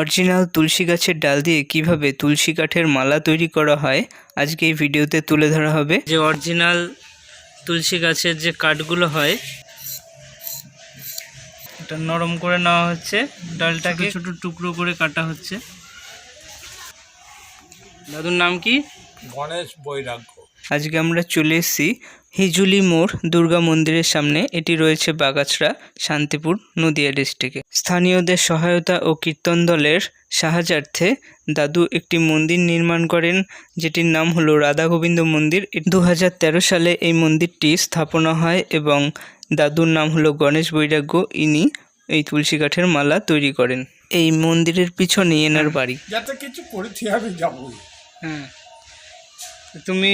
Original তুলসী গাছের ডাল দিয়ে কীভাবে তুলসী কাঠের মালা তৈরি করা হয় আজকে এই ভিডিওতে তুলে ধরা হবে। যে অরিজিনাল তুলসী গাছের যে কাঠগুলো হয় এটা নরম করে নেওয়া হচ্ছে। ডালটাকে ছোট টুকরো করে কাটা হচ্ছে। দাদুর নাম কি? গণেশ বৈরাগ্য। আজকে আমরা চলে এসেছি হিজুলি মোড় দুর্গা মন্দিরের সামনে। এটি রয়েছে বাগাছড়া শান্তিপুর নদিয়া ডিস্ট্রিক্টে স্থানীয়দের সহায়তা ও কীর্তন দলের সাহায্যার্থে দাদু একটি মন্দির নির্মাণ করেন যেটির নাম হলো রাধা গোবিন্দ মন্দির। দু সালে এই মন্দিরটি স্থাপনা হয় এবং দাদুর নাম হলো গণেশ বৈরাগ্য। ইনি এই তুলসী কাঠের মালা তৈরি করেন। এই মন্দিরের পিছনেই এনার বাড়ি। যাতে কিছু করেছি আমি যাব হ্যাঁ। তুমি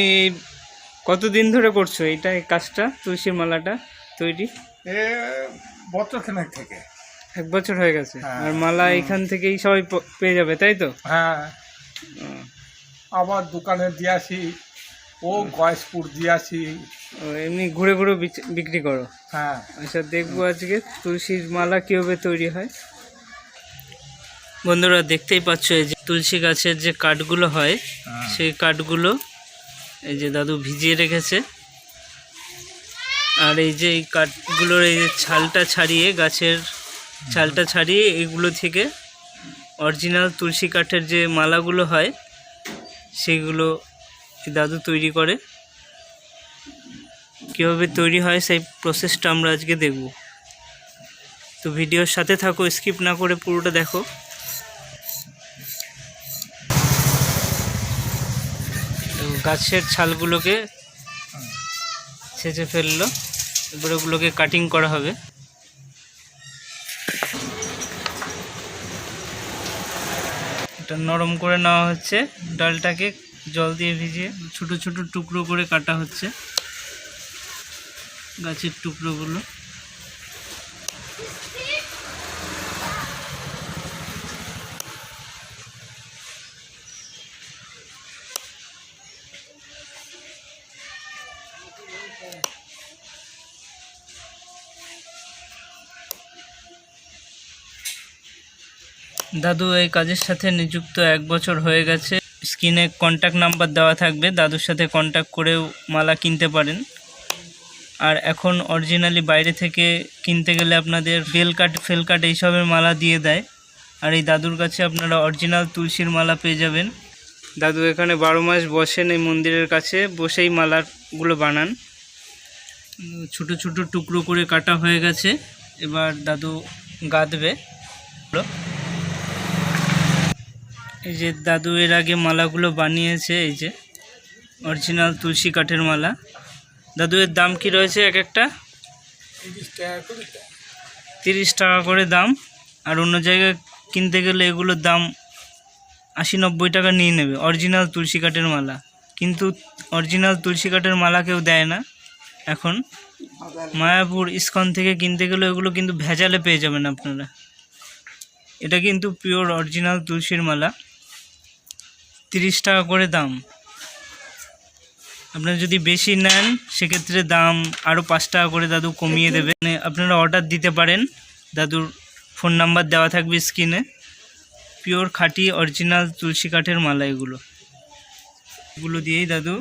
কতদিন ধরে করছ এইটা এই কাজটা তুলসীর মালাটা তৈরি? এ বছরখানেক থেকে। এক বছর হয়ে গেছে। হ্যাঁ। আর মালা এখান থেকেই সবাই পেয়ে যাবে তাই তো? হ্যাঁ। আবার দোকানে দিয়ে আসি ও গয়েশপুর দিয়ে আসি। এমনি ঘুরে ঘুরে বিক্রি করো। হ্যাঁ। আচ্ছা দেখব আজকে তুলসীর মালা কীভাবে তৈরি হয়। বন্ধুরা দেখতেই পাচ্ছ এই যে তুলসী গাছের যে কাঠগুলো হয় হ্যাঁ। সেই কাঠগুলো এই যে দাদু ভিজিয়ে রেখেছে। আর এই যে এই কাঠগুলোর এই যে ছালটা ছাড়িয়ে, গাছের ছালটা ছাড়িয়ে এগুলো থেকে অরিজিনাল তুলসী কাঠের যে মালাগুলো হয়, সেগুলো দাদু তৈরি করে। কীভাবে তৈরি হয় সেই প্রসেসটা আমরা আজকে দেখব। তো ভিডিওর সাথে থাকো স্কিপ না করে পুরোটা দেখো। গাছের ছালগুলোকে ছেঁচে ফেলল, এবার ওগুলোকে কাটিং করা হবে। এটা নরম করে নেওয়া হচ্ছে, ডালটাকে জল দিয়ে ভিজিয়ে ছোট ছোট টুকরো করে কাটা হচ্ছে গাছের টুকরোগুলো। দাদু, এই কাজের সাথে নিযুক্ত এক বছর হয়ে গেছে। স্ক্রিনে কন্ট্যাক্ট নাম্বার দেওয়া থাকবে। দাদুর সাথে কন্ট্যাক্ট করেও মালা কিনতে পারেন। আর এখন অরিজিনালি বাইরে থেকে কিনতে গেলে আপনাদের বেল কাট ফেল কাট এইসবের মালা দিয়ে দেয়। আর এই দাদুর কাছে আপনারা অরিজিনাল তুলসীর মালা পেয়ে যাবেন। দাদু, এখানে বারো মাস বসেন এই মন্দিরের কাছে। বসেই মালাগুলো বানান। ছোট ছোট টুকরো করে কাটা হয়ে গেছে। এবার দাদু গাঁদবে। এই যে দাদু এর আগে মালাগুলো বানিয়েছে, এই যে অরিজিনাল তুলসী কাঠের মালা। দাদু এর দাম কি রয়েছে এক একটা? তিরিশ টাকা করে দাম। আর অন্য জায়গায় কিনতে গেলে এগুলোর দাম আশি নব্বই টাকা নিয়ে নেবে অরিজিনাল তুলসী কাঠের মালা। কিন্তু অরিজিনাল তুলসী কাঠের মালা কেউ দেয় না। এখন মায়াপুর ইস্কন থেকে কিনতে গেলে এগুলো কিন্তু ভেজালে পেয়ে যাবেন আপনারা। এটা কিন্তু পিওর অরিজিনাল তুলসীর মালা। তিরিশ টাকা করে দাম। আপনারা যদি বেশি নেন সেক্ষেত্রে দাম আরও পাঁচ টাকা করে দাদু কমিয়ে দেবে আপনারা অর্ডার দিতে পারেন। দাদুর ফোন নাম্বার দেওয়া থাকবে স্ক্রিনে। পিওর খাঁটি অরিজিনাল তুলসী কাঠের মালা এগুলো। এগুলো দিয়েই দাদু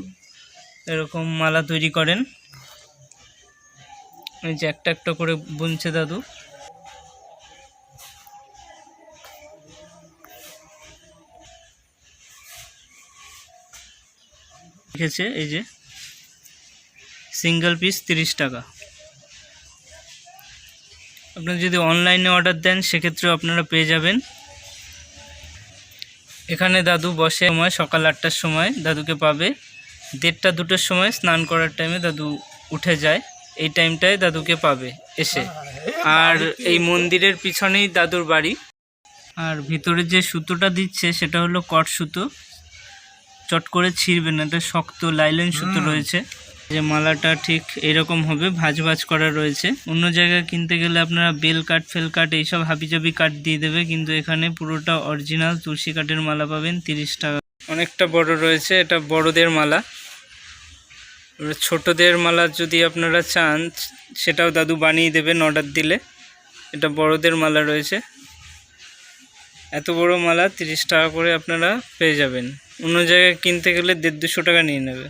এরকম মালা তৈরি করেন। এই যে একটা একটা করে বুনছে দাদু। লিখেছে, এই যে সিঙ্গেল পিস তিরিশ টাকা। আপনারা যদি অনলাইনে অর্ডার দেন, সেক্ষেত্রেও আপনারা পেয়ে যাবেন। এখানে দাদু বসে সময়, সকাল আটটার সময় দাদুকে পাবে। দেড়টা, দুটোর সময় স্নান করার টাইমে দাদু উঠে যায়। এই টাইমটায় দাদুকে পাবে এসে। আর এই মন্দিরের পিছনেই দাদুর বাড়ি। আর ভিতরে যে সুতোটা দিচ্ছে, সেটা হলো কট সুতো। চট করে ছিঁড়বে না এটা শক্ত লাইলেন সুতো রয়েছে। যে মালাটা ঠিক এরকম হবে ভাঁজ ভাঁজ করা রয়েছে। অন্য জায়গায় কিনতে গেলে আপনারা বেল কাঠ ফেল কাঠ এইসব হাবিজাবি কাঠ দিয়ে দেবে কিন্তু এখানে পুরোটা অরিজিনাল তুলসী কাঠের মালা পাবেন তিরিশ টাকা। অনেকটা বড় রয়েছে এটা বড়দের মালা। ছোটদের মালা যদি আপনারা চান সেটাও দাদু বানিয়ে দেবেন অর্ডার দিলে। এটা বড়দের মালা রয়েছে। এত বড় মালা তিরিশ টাকা করে আপনারা পেয়ে যাবেন। অন্য জায়গায় কিনতে গেলে দেড় দুশো টাকা নিয়ে নেবে।